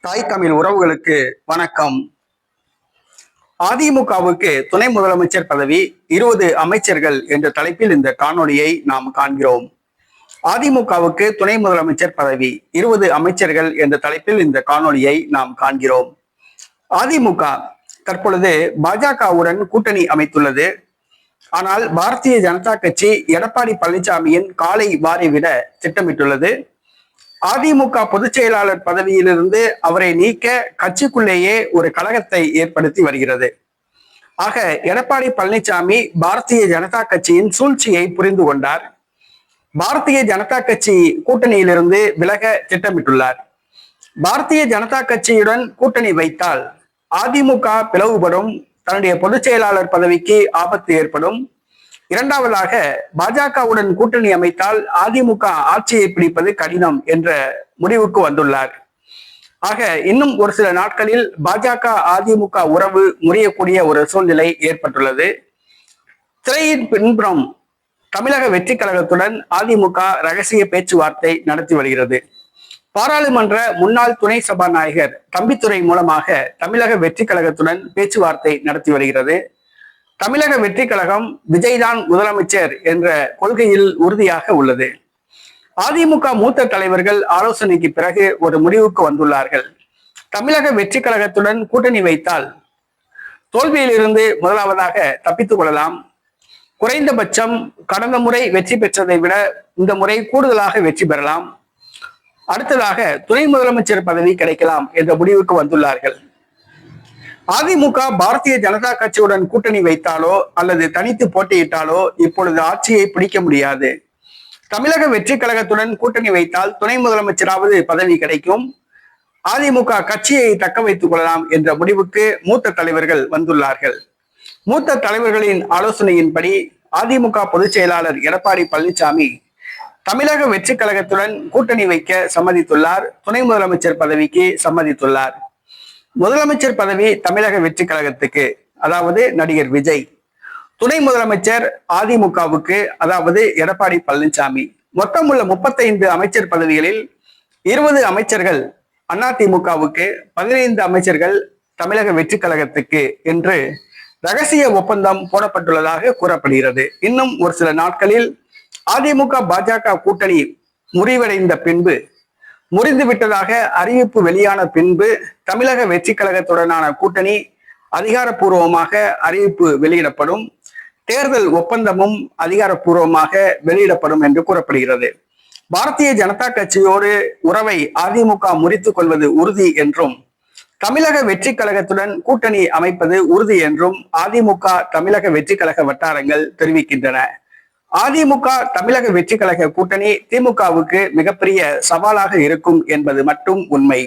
தாய் தமிழ் உறவுகளுக்கு வணக்கம். அதிமுகவுக்கு துணை முதலமைச்சர் பதவி இருபது அமைச்சர்கள் என்ற தலைப்பில் இந்த காணொலியை நாம் காண்கிறோம். அதிமுகவுக்கு துணை முதலமைச்சர் பதவி இருபது அமைச்சர்கள் என்ற தலைப்பில் இந்த காணொலியை நாம் காண்கிறோம். அதிமுக தற்பொழுது பாஜகவுடன் கூட்டணி அமைத்துள்ளது. ஆனால் பாரதிய ஜனதா கட்சி எடப்பாடி பழனிசாமியின் காலை வாரிவிட திட்டமிட்டுள்ளது. அதிமுக பொதுச் செயலாளர் பதவியிலிருந்து அவரை நீக்க கட்சிக்குள்ளேயே ஒரு கழகத்தை ஏற்படுத்தி வருகிறது. ஆக எடப்பாடி பழனிசாமி பாரதிய ஜனதா கட்சியின் சூழ்ச்சியை புரிந்து கொண்டார். பாரதிய ஜனதா கட்சி கூட்டணியிலிருந்து விலக திட்டமிட்டுள்ளார். பாரதிய ஜனதா கட்சியுடன் கூட்டணி வைத்தால் அதிமுக பிளவுபடும் தன்னுடைய பொதுச் செயலாளர் பதவிக்கு ஆபத்து ஏற்படும். இரண்டாவதாக பாஜகவுடன் கூட்டணி அமைத்தால் அதிமுக ஆட்சியை பிடிப்பது கடினம் என்ற முடிவுக்கு வந்துள்ளார். ஆக இன்னும் ஒரு சில நாட்களில் பாஜக அதிமுக உறவு முறியக்கூடிய ஒரு சூழ்நிலை ஏற்பட்டுள்ளது. திரையின் பின்புறம் தமிழக வெற்றி கழகத்துடன் அதிமுக ரகசிய பேச்சுவார்த்தை நடத்தி வருகிறது. பாராளுமன்ற முன்னாள் துணை சபாநாயகர் தம்பித்துறை மூலமாக தமிழக வெற்றி கழகத்துடன் பேச்சுவார்த்தை நடத்தி வருகிறது. தமிழக வெற்றி கழகம் விஜய்தான் முதலமைச்சர் என்ற கொள்கையில் உறுதியாக உள்ளது. அதிமுக மூத்த தலைவர்கள் ஆலோசனைக்கு பிறகு ஒரு முடிவுக்கு வந்துள்ளார்கள். தமிழக வெற்றி கழகத்துடன் கூட்டணி வைத்தால் தோல்வியிலிருந்து முதலாவதாக தப்பித்துக் கொள்ளலாம். குறைந்தபட்சம் கடந்த முறை வெற்றி பெற்றதை விட இந்த முறை கூடுதலாக வெற்றி பெறலாம். அடுத்ததாக துணை முதலமைச்சர் பதவி கிடைக்கலாம் என்ற முடிவுக்கு வந்துள்ளார்கள். அதிமுக பாரதிய ஜனதா கட்சியுடன் கூட்டணி வைத்தாலோ அல்லது தனித்து போட்டியிட்டாலோ இப்பொழுது ஆட்சியை பிடிக்க முடியாது. தமிழக வெற்றி கழகத்துடன் கூட்டணி வைத்தால் துணை முதலமைச்சராவது பதவி கிடைக்கும். அதிமுக கட்சியை தக்க வைத்துக் கொள்ளலாம் என்ற முடிவுக்கு மூத்த தலைவர்கள் வந்துள்ளார்கள். மூத்த தலைவர்களின் ஆலோசனையின்படி அதிமுக பொதுச் செயலாளர் எடப்பாடி பழனிசாமி தமிழக வெற்றி கழகத்துடன் கூட்டணி வைக்க சம்மதித்துள்ளார். துணை முதலமைச்சர் பதவிக்கு சம்மதித்துள்ளார். முதலமைச்சர் பதவி தமிழக வெற்றி கழகத்துக்கு அதாவது நடிகர் விஜய். துணை முதலமைச்சர் அதிமுகவுக்கு அதாவது எடப்பாடி பழனிசாமி. மொத்தம் உள்ள முப்பத்தைந்து அமைச்சர் பதவிகளில் இருபது அமைச்சர்கள் அதிமுகவுக்கு பதினைந்து அமைச்சர்கள் தமிழக வெற்றி கழகத்துக்கு என்று ரகசிய ஒப்பந்தம் போடப்பட்டுள்ளதாக கூறப்படுகிறது. இன்னும் ஒரு சில நாட்களில் அதிமுக பாஜக கூட்டணி முறிவடைந்த பின்பு முறிந்து விட்டதாக அறிவிப்பு வெளியான பின்பு தமிழக வெற்றி கழகத்துடனான கூட்டணி அதிகாரப்பூர்வமாக அறிவிப்பு வெளியிடப்படும். தேர்தல் ஒப்பந்தமும் அதிகாரப்பூர்வமாக வெளியிடப்படும் என்று கூறப்படுகிறது. பாரதிய ஜனதா கட்சியோடு உறவை அதிமுக முறித்துக் கொள்வது உறுதி என்றும் தமிழக வெற்றி கழகத்துடன் கூட்டணி அமைப்பது உறுதி என்றும் அதிமுக தமிழக வெற்றி கழக வட்டாரங்கள் தெரிவிக்கின்றன. அதிமுக தமிழக வெற்றி கழக கூட்டணி திமுகவுக்கு மிகப்பெரிய சவாலாக இருக்கும் என்பது மட்டும் உண்மை.